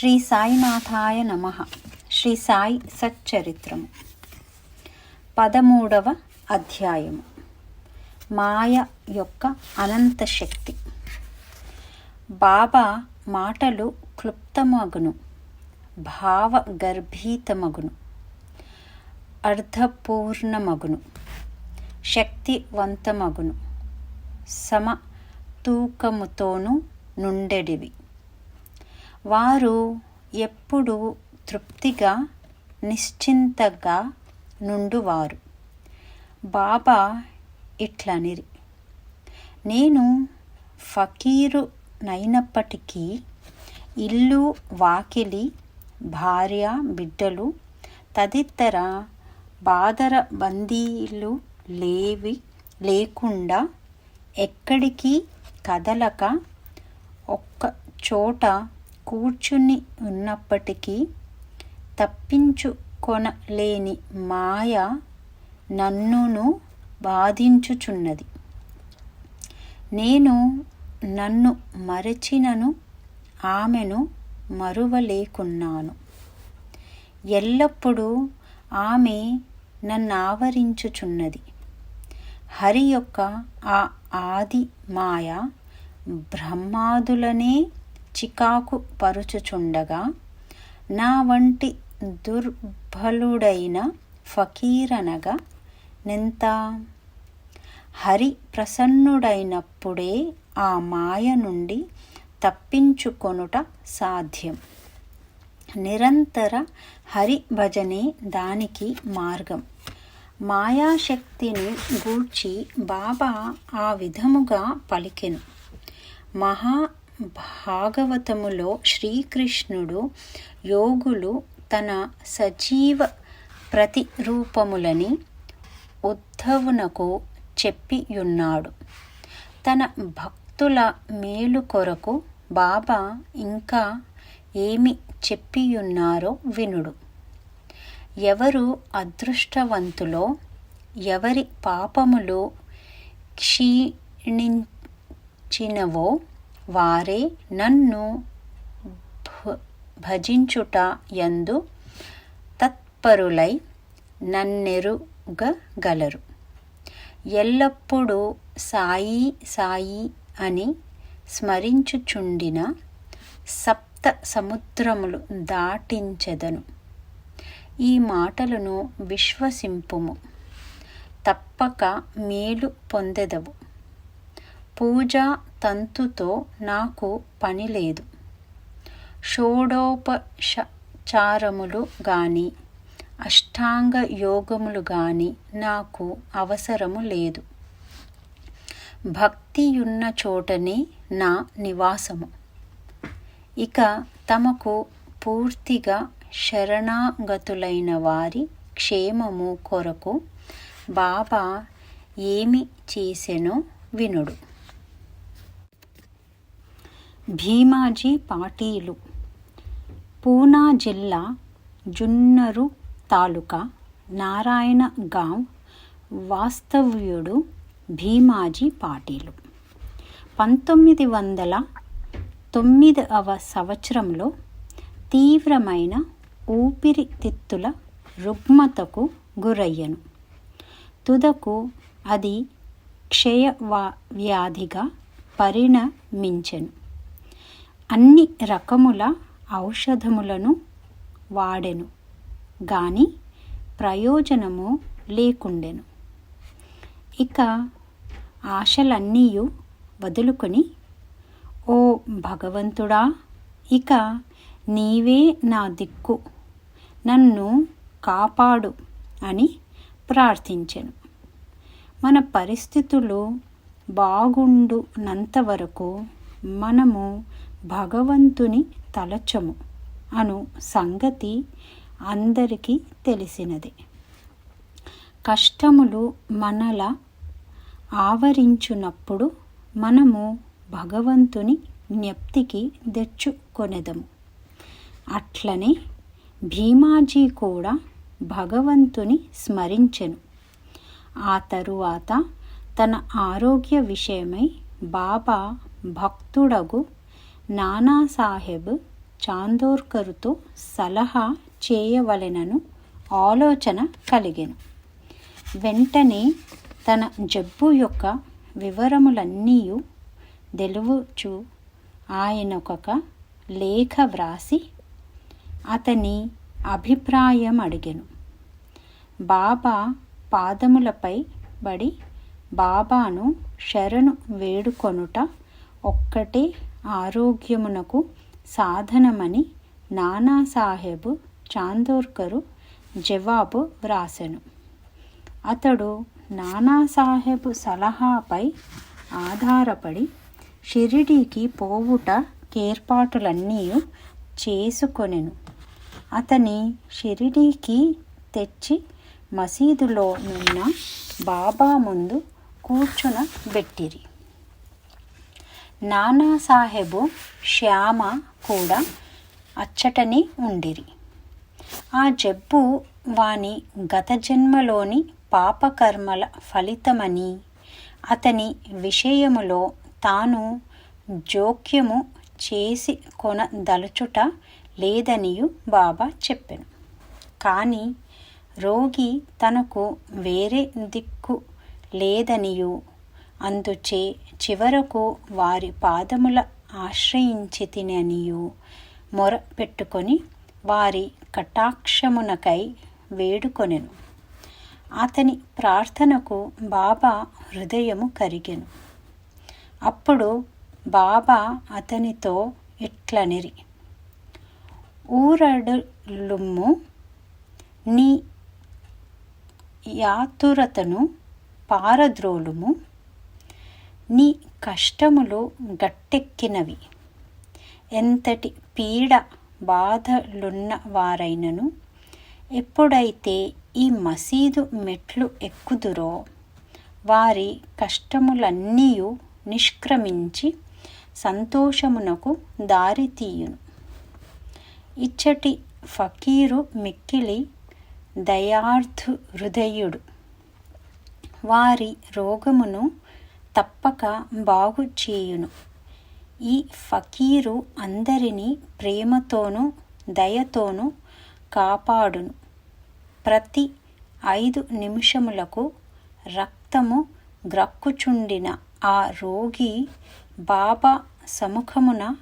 శ్రీ సాయినాథాయ నమ. శ్రీ సాయి సచ్చరిత్రము. పదమూడవ అధ్యాయము. మాయ యొక్క అనంత శక్తి. బాబా మాటలు క్లుప్తమగును. భావ గర్భీతమగును. అర్ధపూర్ణమగును. శక్తివంతమగును. సమ తూకముతోనూ నుండెడివి. వారు ఎప్పుడు తృప్తిగా నిశ్చింతగా నుండువారు. బాబా ఇట్లనిరి నేను ఫకీరు నైనప్పటికీ ఇల్లు వాకిలి భార్య బిడ్డలు తదితర బాదర బందీలు లేవి లేకుండా ఎక్కడికి కదలక ఒక్క చోట కూర్చుని ఉన్నప్పటికీ తప్పించుకొనలేని మాయ నన్నును బాధించుచున్నది. నేను నన్ను మరచినను ఆమెను మరువలేకున్నాను. ఎల్లప్పుడూ ఆమె నన్ను ఆవరించుచున్నది హరి యొక్క ఆ ఆది మాయ బ్రహ్మాదులనే చికాకు పరుచుచుండగా నా వంటి దుర్బలుడైన ఫకీరనగా నింత? హరి ప్రసన్నుడైనప్పుడే ఆ మాయ నుండి తప్పించుకొనుట సాధ్యం. నిరంతర హరి భజనే దానికి మార్గం. మాయాశక్తిని గూర్చి బాబా ఆ విధముగా పలికెను. మహా భాగవతములో శ్రీకృష్ణుడు యోగులు తన సజీవ ప్రతిరూపములని ఉద్ధవునకు చెప్పియున్నాడు. తన భక్తుల మేలు కొరకు బాబా ఇంకా ఏమి చెప్పియున్నారో వినుడు. ఎవరు అదృష్టవంతులో ఎవరి పాపములు క్షీణించినవో వారే నన్ను భజించుట యందు తత్పరులై నన్నెరుగగలరు. ఎల్లప్పుడూ సాయి సాయి అని స్మరించుచుండిన సప్త సముద్రములు దాటించెదను. ఈ మాటలను విశ్వసింపుము. తప్పక మేలు పొందెదవు. పూజా తంతుతో నాకు పని లేదు. షోడోపచారములు గాని అష్టాంగ యోగములు గాని నాకు అవసరము లేదు. భక్తియున్న చోటనే నా నివాసము. ఇక తమకు పూర్తిగా శరణాగతులైన వారి క్షేమము కొరకు బాబా ఏమి చేసెనో వినుడు. భీమాజీ పాటీలు. పూనా జిల్లా జున్నరు తాలూకా నారాయణ గాంవ్ వాస్తవ్యుడు భీమాజీ పాటీలు. పంతొమ్మిది వందల తొమ్మిదవ సంవత్సరంలో తీవ్రమైన ఊపిరితిత్తుల రుగ్మతకు గురయ్యను. తుదకు అది క్షయ వ్యాధిగా పరిణమించెను. అన్ని రకముల ఔషధములను వాడెను గాని ప్రయోజనము లేకుండెను. ఇక ఆశలన్నీయు వదులుకొని ఓ భగవంతుడా ఇక నీవే నా దిక్కు నన్ను కాపాడు అని ప్రార్థించెను. మన పరిస్థితులు బాగుండునంత వరకు మనము భగవంతుని తలచము అను సంగతి అందరికీ తెలిసినది. కష్టములు మనల ఆవరించున్నప్పుడు మనము భగవంతుని జ్ఞప్తికి తెచ్చుకొనెదము అట్లనే భీమాజీ కూడా భగవంతుని స్మరించెను. ఆ తరువాత తన ఆరోగ్య విషయమై బాబా భక్తుడగు నానాసాహెబ్ చాందోర్కరుతో సలహా చేయవలెనను ఆలోచన కలిగెను. వెంటనే తన జబ్బు యొక్క వివరములన్నీ తెలువుచు ఆయనకొక లేఖ వ్రాసి అతని అభిప్రాయం అడిగెను బాబా పాదములపై బడి బాబాను శరణు వేడుకొనుట ఒక్కటే ఆరోగ్యమునకు సాధనమని నానాసాహెబు చాందోర్కరు జవాబు వ్రాసెను. అతడు నానాసాహెబు సలహాపై ఆధారపడి షిరిడీకి పోవుట ఏర్పాటులన్నీ చేసుకొనెను. అతని షిరిడీకి తెచ్చి మసీదులో నున్న బాబా ముందు కూర్చునబెట్టిరి. నానాసాహెబు శ్యామ కూడా అచ్చటనే ఉండిరి. ఆ జబ్బు వాని గత జన్మలోని పాపకర్మల ఫలితమని అతని విషయములో తాను జోక్యము చేసి కొనదలుచుట లేదనియు బాబా చెప్పాను. కానీ రోగి తనకు వేరే దిక్కు లేదనియు అందుచే చివరకు వారి పాదముల ఆశ్రయించి తిననియు. మొర పెట్టుకొని వారి కటాక్షమునకై వేడుకొనెను. అతని ప్రార్థనకు బాబా హృదయము కరిగెను. అప్పుడు బాబా అతనితో ఇట్లనిరి ఊరడులుమ్ము నీ యాతురతను పారద్రోలుము నీ కష్టములు గట్టెక్కినవి. ఎంతటి పీడ బాధలున్న వారైనను ఎప్పుడైతే ఈ మసీదు మెట్లు ఎక్కుదురో వారి కష్టములన్నీ నిష్క్రమించి సంతోషమునకు దారితీయును ఇచ్చటి ఫకీరు మిక్కిలి దయార్థు హృదయుడు వారి రోగమును తప్పక బాగు చేయును. ఈ ఫకీరు అందరినీ ప్రేమతోనూ దయతోనూ కాపాడును. ప్రతి ఐదు నిమిషములకు రక్తము గ్రక్కుచుండిన ఆ రోగి బాబా సముఖమున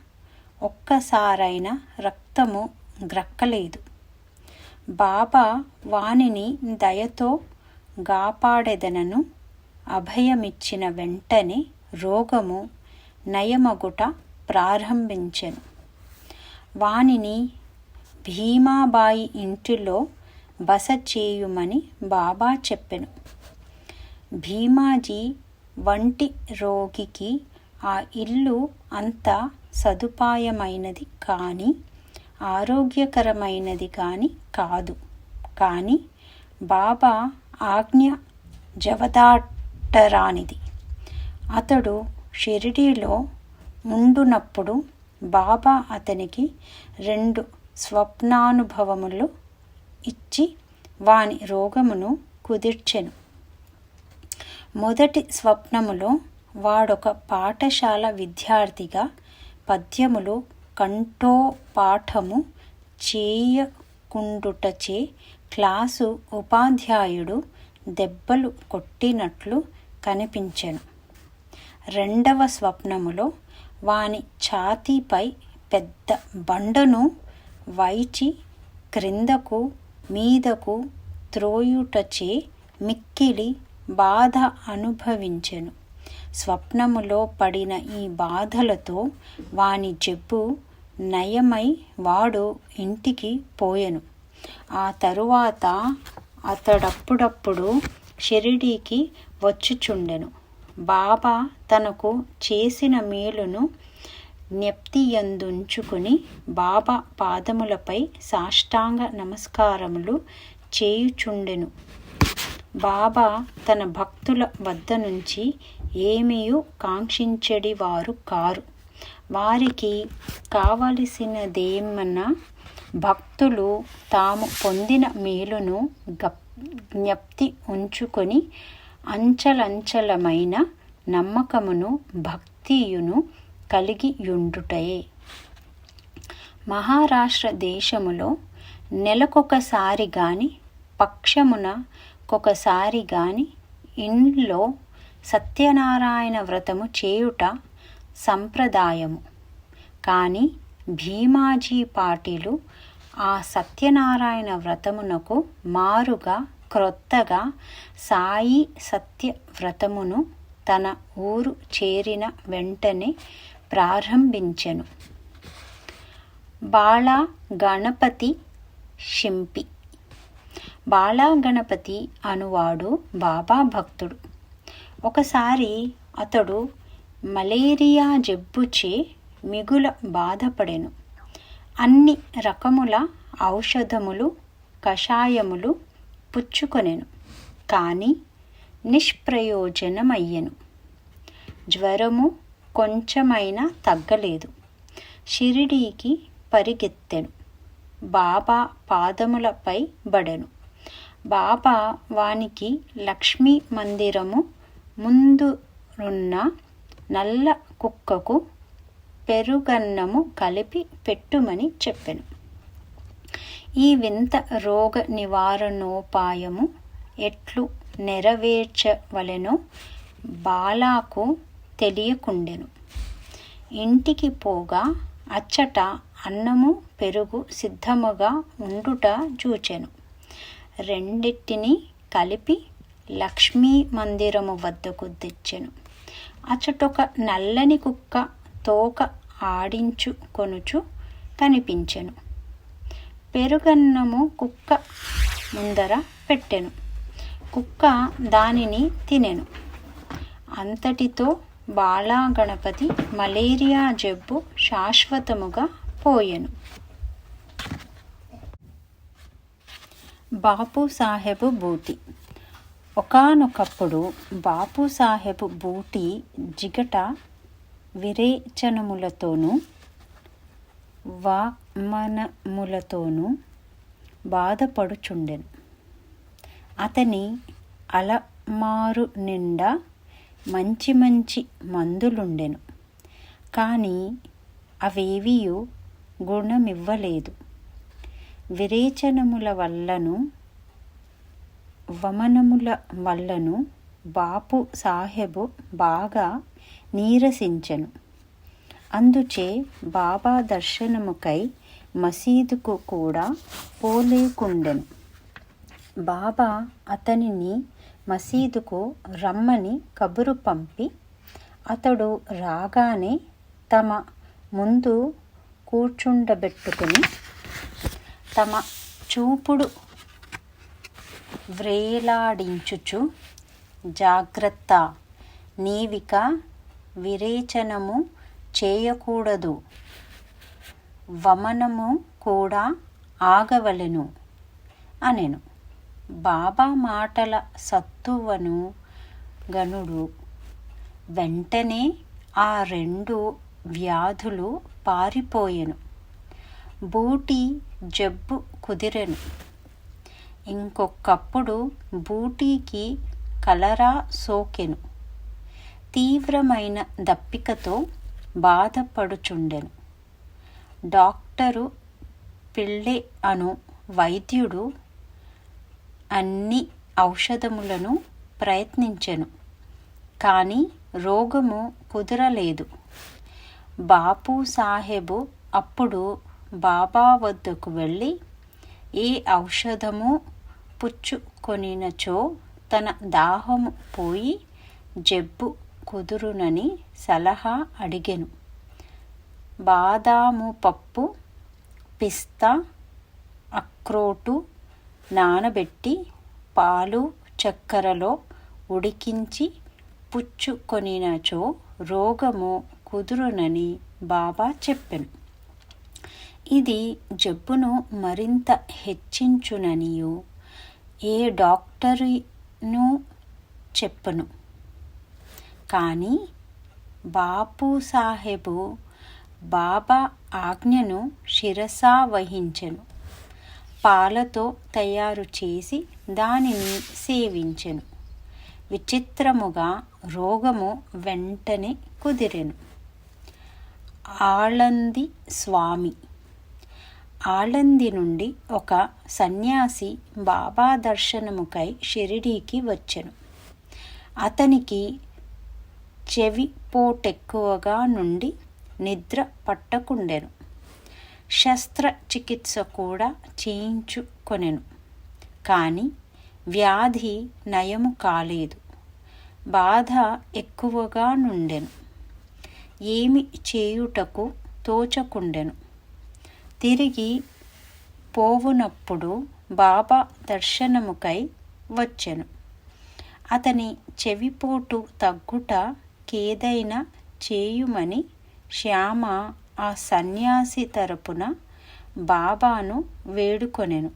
ఒక్కసారైన రక్తము గ్రక్కలేదు. బాబా వానిని దయతో గాపాడెదనను అభయమిచ్చిన వెంటనే రోగము నయమగుట ప్రారంభించెను. వానిని భీమాబాయి ఇంటిలో బస చేయుమని బాబా చెప్పెను. భీమాజీ వంటి రోగికి ఆ ఇల్లు అంత సదుపాయమైనది కానీ ఆరోగ్యకరమైనది కానీ కాదు. కానీ బాబా ఆజ్ఞ జవదాట్ రానిది అతడు షిరిడీలో ఉండునప్పుడు బాబా అతనికి రెండు స్వప్నానుభవములు ఇచ్చి వాని రోగమును కుదిర్చెను. మొదటి స్వప్నములో వాడొక పాఠశాల విద్యార్థిగా పద్యములు కంఠోపాఠము చేయకుండుటచే క్లాసు ఉపాధ్యాయుడు దెబ్బలు కొట్టినట్లు కనిపించెను. రెండవ స్వప్నములో వాని ఛాతీపై పెద్ద బండను వైచి క్రిందకు మీదకు త్రోయుటచే మిక్కిలి బాధ అనుభవించెను. స్వప్నములో పడిన ఈ బాధలతో వాని జబ్బు నయమై వాడు ఇంటికి పోయెను. ఆ తరువాత అతడప్పుడప్పుడు షిరిడీకి వచ్చుచుండెను. బాబా తనకు చేసిన మేలును జ్ఞప్తియందుంచుకుని బాబా పాదములపై సాష్టాంగ నమస్కారములు చేయుచుండెను. బాబా తన భక్తుల వద్ద నుంచి ఏమీయూ కాంక్షించడి వారు కారు. వారికి కావలసినదేమన్నా భక్తులు తాము పొందిన మేలును జ్ఞప్తి ఉంచుకొని అంచలంచలమైన నమ్మకమును భక్తియును కలిగియుండుటయే మహారాష్ట్ర దేశములో నెలకొకసారి గాని పక్షమున ఒకసారి గాని ఇంట్లో సత్యనారాయణ వ్రతము చేయుట సంప్రదాయము. కానీ భీమాజీ పాటిలు ఆ సత్యనారాయణ వ్రతమునకు మారుగా క్రొత్తగా సాయి సత్య వ్రతమును తన ఊరు చేరిన వెంటనే ప్రారంభించెను. బాళా గణపతి షింపి బాలా గణపతి అనువాడు బాబా భక్తుడు. ఒకసారి అతడు మలేరియా జబ్బుచే మిగుల బాధపడెను. అన్ని రకముల ఔషధములు కషాయములు పుచ్చుకొనెను. కానీ నిష్ప్రయోజనమయ్యెను. జ్వరము కొంచెమైనా తగ్గలేదు. షిరిడీకి పరిగెత్తెను. బాబా పాదములపై బడెను. బాబా వానికి లక్ష్మీ మందిరము ముందున్న నల్ల కుక్కకు పెరుగన్నము కలిపి పెట్టుమని చెప్పెను. ఈ వింత రోగ నివారణోపాయము ఎట్లు నెరవేర్చవలెనో బాలాకు తెలియకుండెను. ఇంటికి పోగా అచ్చట అన్నము పెరుగు సిద్ధముగా ఉండుట చూచెను. రెండిటిని కలిపి లక్ష్మీ మందిరము వద్దకు తెచ్చెను. అచ్చటొక నల్లని కుక్క తోక ఆడించు కొనుచు కనిపించెను. పెరుగన్నము కుక్క ముందర పెట్టెను. కుక్క దానిని తినెను. అంతటితో బాలా గణపతి మలేరియా జబ్బు శాశ్వతముగా పోయెను. బాపు సాహెబు బూటి. ఒకనొకప్పుడు బాపు సాహెబు బూటి జిగట విరేచనములతోనూ వామనములతోనూ బాధపడుచుండెను. అతని అలమారు నిండా మంచి మంచి మందులుండెను. కానీ అవేవియు గుణమివ్వలేదు. విరేచనముల వల్లను వమనముల వల్లను బాపు సాహెబు బాగా నీరసించెను. అందుచే బాబా దర్శనముకై మసీదుకు కూడా పోలేకుండెను. బాబా అతనిని మసీదుకు రమ్మని కబురు పంపి అతడు రాగానే తమ ముందు కూర్చుండబెట్టుకుని తమ చూపుడు వ్రేలాడించుచు జాగ్రత్త నీవిక విరేచనము చేయకూడదు. వమనము కూడా ఆగవలెను అనెను. బాబా మాటల సత్తువను గనుడు వెంటనే ఆ రెండు వ్యాధులు పారిపోయెను. బూటి జబ్బు కుదిరెను. ఇంకొకప్పుడు బూటీకి కలరా సోకెను. తీవ్రమైన దప్పికతో బాధపడుచుండెను. డాక్టరు పిళ్ళె అను వైద్యుడు అన్ని ఔషధములను ప్రయత్నించెను కానీ రోగము కుదరలేదు. బాపు సాహెబు అప్పుడు బాబా వద్దకు వెళ్ళి ఏ ఔషధము పుచ్చుకొనినచో తన దాహము పోయి జబ్బు కుదురునని సలహా అడిగెను. బాదాము పప్పు పిస్తా అక్రోటు నానబెట్టి పాలు చక్కెరలో ఉడికించి పుచ్చుకొనినచో రోగము కుదురునని బాబా చెప్పెను. ఇది జబ్బును మరింత హెచ్చించుననియు ఏ డాక్టరును చెప్పను. కానీ బాపు సాహెబు బాబా ఆజ్ఞను శిరసా వహించెను. పాలతో తయారు చేసి దానిని సేవించెను. విచిత్రముగా రోగము వెంటనే కుదిరెను. ఆళంది స్వామి. ఆళంది నుండి ఒక సన్యాసి బాబా దర్శనముకై షిరిడీకి వచ్చెను. అతనికి చెవి పోటెక్కువగా నుండి నిద్ర పట్టకుండెను. శస్త్రచికిత్స కూడా చేయించుకొనెను. కానీ వ్యాధి నయము కాలేదు. బాధ ఎక్కువగా నుండెను. ఏమి చేయుటకు తోచకుండెను. తిరిగి పోవునప్పుడు బాబా దర్శనముకై వచ్చెను. అతని చెవిపోటు తగ్గుట కేదైనా చేయుమని శ్యామ ఆ సన్యాసి తరపున బాబాను వేడుకొనెను.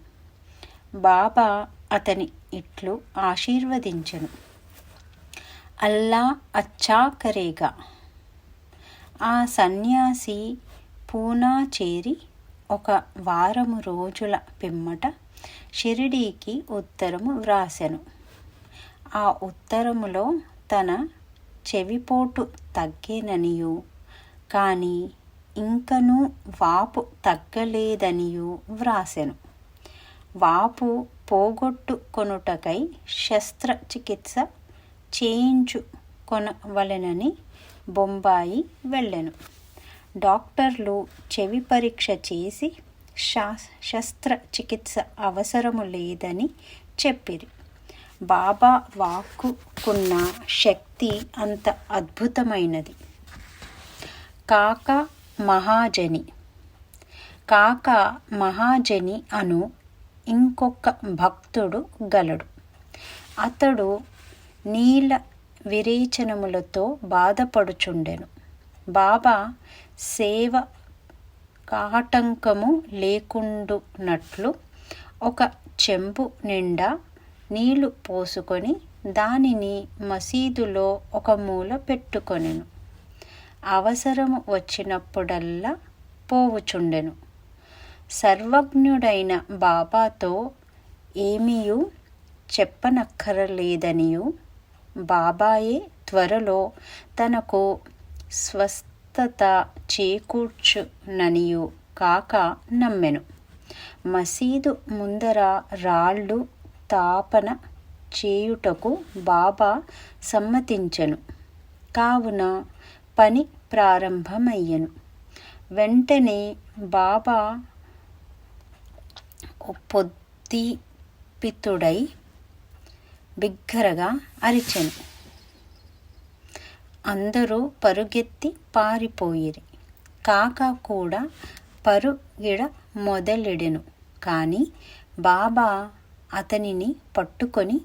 బాబా అతని ఇట్లు ఆశీర్వదించెను. అల్లా అచ్చా కరేగా ఆ సన్యాసి పూనా చేరి ఒక వారము రోజుల పిమ్మట షిరిడీకి ఉత్తరము వ్రాసెను. ఆ ఉత్తరములో తన చెవిపోటు తగ్గేననియు. కానీ ఇంకనూ వాపు తగ్గలేదనియు వ్రాసెను. వాపు పోగొట్టుకొనుటకై శస్త్రచికిత్స చేయించుకొనవలెనని బొంబాయి వెళ్ళెను. డాక్టర్లు చెవి పరీక్ష చేసి శా శస్త్రచికిత్స అవసరము లేదని చెప్పిరి. బాబా వాక్కుకున్న శక్తి అంత అద్భుతమైనది. కాక మహాజని. కాక మహాజని అను ఇంకొక భక్తుడు గలడు. అతడు నీల విరేచనములతో బాధపడుచుండెను. బాబా సేవ కాటంకము లేకుండునట్లు ఒక చెంబు నిండా నీళ్ళు పోసుకొని దానిని మసీదులో ఒక మూల పెట్టుకొనెను. అవసరము వచ్చినప్పుడల్లా పోవుచుండెను. సర్వజ్ఞుడైన బాబాతో ఏమీయూ చెప్పనక్కరలేదనియు బాబాయే త్వరలో తనకు స్వస్థత చేకూర్చుననియు కాక నమ్మెను. మసీదు ముందర రాళ్ళు స్థాపన చేయుటకు బాబా సమ్మతించెను. కావున పని ప్రారంభమయ్యను. వెంటనే బాబా పొద్దిపితుడై బిగ్గరగా అరిచెను. అందరూ పరుగెత్తి పారిపోయిరి. కాక కూడా పరుగిడ మొదలెడెను. కానీ బాబా అతనిని పట్టుకొని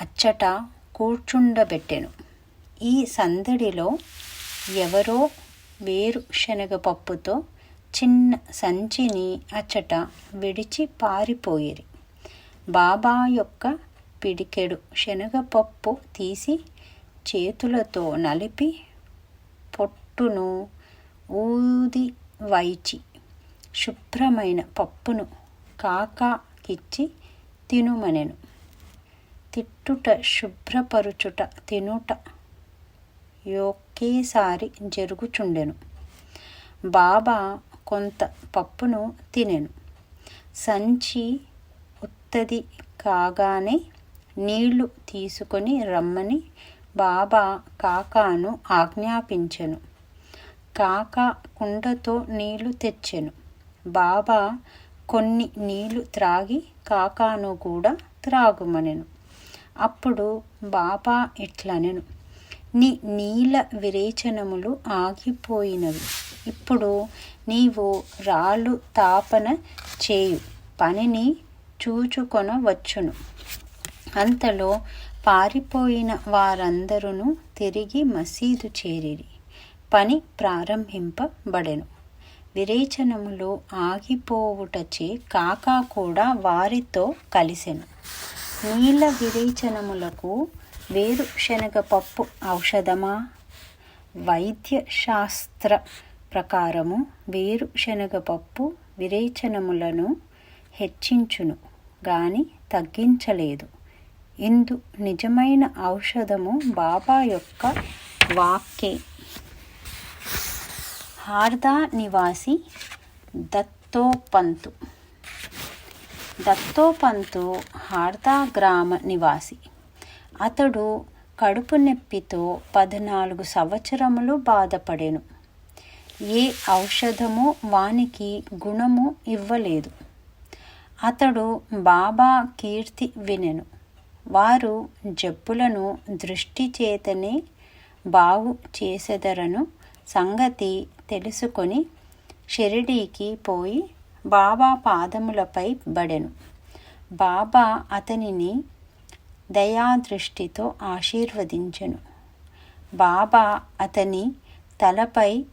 అచ్చట కూర్చుండబెట్టెను. ఈ సందడిలో ఎవరో వేరు శనగపప్పుతో చిన్న సంచిని అచ్చట విడిచి పారిపోయిరి బాబా యొక్క పిడికెడు శనగపప్పు తీసి చేతులతో నలిపి పొట్టును ఊది వైచి శుభ్రమైన పప్పును కాకాకిచ్చి తినుమనెను తిట్టుట శుభ్రపరుచుట తినుట ఒకేసారి జరుగుచుండెను. బాబా కొంత పప్పును తినెను. సంచి ఉత్తది కాగానే నీళ్ళు తీసుకొని రమ్మని బాబా కాకాను ఆజ్ఞాపించెను. కాకా కుండతో నీళ్ళు తెచ్చెను. బాబా కొన్ని నీళ్ళు త్రాగి కాకాను కూడా త్రాగుమనెను. అప్పుడు బాబా ఇట్లనెను నీ నీల విరేచనములు ఆగిపోయినవి. ఇప్పుడు నీవు రాళ్ళు తాపన చేయు పనిని చూచుకొనవచ్చును. అంతలో పారిపోయిన వారందరూ తిరిగి మసీదు చేరిరి. పని ప్రారంభింపబడెను. విరేచనములు ఆగిపోవుటచే కాకా కూడా వారితో కలిసెను. నీల విరేచనములకు వేరుశనగపప్పు ఔషధమా? వైద్యశాస్త్ర ప్రకారము వేరుశనగపప్పు విరేచనములను హెచ్చించును గాని తగ్గించలేదు. ఇందు నిజమైన ఔషధము బాబా యొక్క వాక్కే. హార్దా నివాసి దత్తోపంతు. దత్తోపంతు హార్దా గ్రామ నివాసి. అతడు కడుపు నొప్పితో పద్నాలుగు సంవత్సరములు బాధపడెను. ఏ ఔషధము వానికి గుణము ఇవ్వలేదు. అతడు బాబా కీర్తి వినెను. వారు జబ్బులను దృష్టి చేతనే బాగు చేసెదరను సంగతి తెలుసుకొని షిరిడీకి పోయి బాబా పాదములపై బడెను. బాబా అతనిని దయాదృష్టితో ఆశీర్వదించెను. బాబా అతని తలపై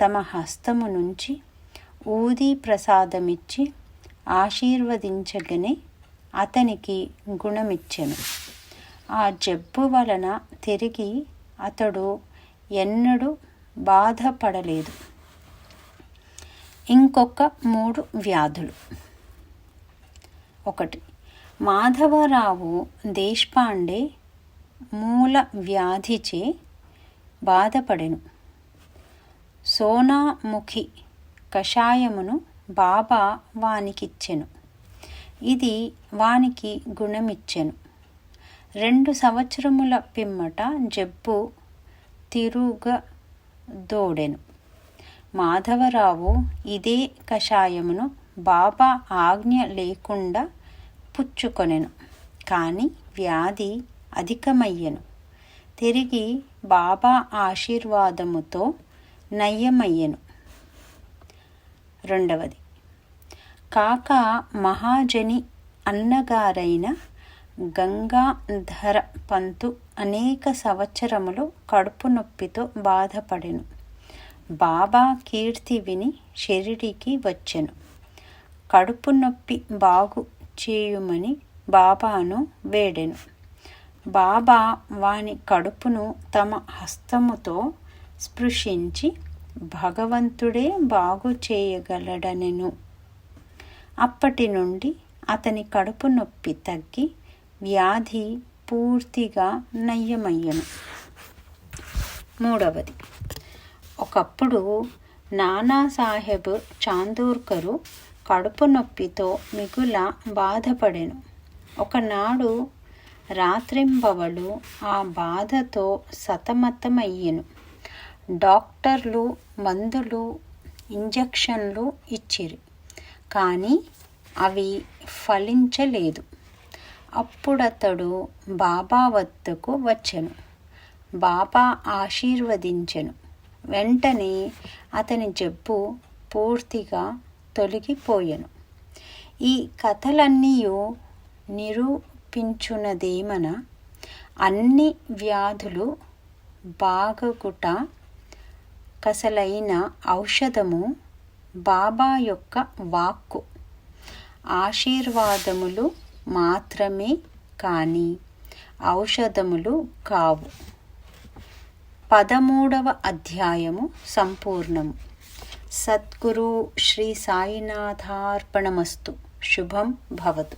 తమ హస్తము నుంచి ఊది ప్రసాదమిచ్చి ఆశీర్వదించగనే అతనికి గుణమిచ్చెను. ఆ జబ్బు వలన తిరిగి అతడు ఎన్నడూ బాధపడలేదు. ఇంకొక మూడు వ్యాధులు. ఒకటి మాధవరావు దేశపాండే మూల వ్యాధిచే బాధపడెను. సోనాముఖి కషాయమును బాబా వానికిచ్చెను. ఇది వానికి గుణమిచ్చెను. రెండు సంవత్సరముల పిమ్మట జబ్బు దూడెను. మాధవరావు ఇదే కషాయమును బాబా ఆజ్ఞ లేకుండా పుచ్చుకొనెను. కానీ వ్యాధి అధికమయ్యెను. తిరిగి బాబా ఆశీర్వాదముతో నయ్యమయ్యను రెండవది కాక మహాజని అన్నగారైన గంగాధర పంతు అనేక సంవత్సరములు కడుపు నొప్పితో బాధపడెను. బాబా కీర్తి విని షిరిడికి వచ్చెను. కడుపు నొప్పి బాగు చేయుమని బాబాను వేడెను. బాబా వాని కడుపును తమ హస్తముతో స్పృశించి భగవంతుడే బాగు చేయగలడనెను. అప్పటి నుండి అతని కడుపు నొప్పి తగ్గి వ్యాధి పూర్తిగా నయ్యమయ్యను మూడవది ఒకప్పుడు నానాసాహెబ్ చాందూర్కరు కడుపు నొప్పితో మిగుల బాధపడెను. ఒకనాడు రాత్రింబవలు ఆ బాధతో సతమతమయ్యెను. డాక్టర్లు మందులు ఇంజక్షన్లు ఇచ్చిరి కానీ అవి ఫలించలేదు. అప్పుడతడు బాబా వద్దకు వచ్చెను. బాబా ఆశీర్వదించెను. వెంటనే అతని జబ్బు పూర్తిగా తొలగిపోయెను. ఈ కథలన్నీ నిరూపించునదేమన అన్ని వ్యాధులు బాగగుట కసలైన ఔషధము బాబా యొక్క వాక్కు. ఆశీర్వాదములు మాత్రమే కానీ ఔషధములు కావు. పదమూడవ అధ్యాయము సంపూర్ణము. సద్గురు శ్రీ సాయినాథార్పణమస్తు. శుభం భవతు.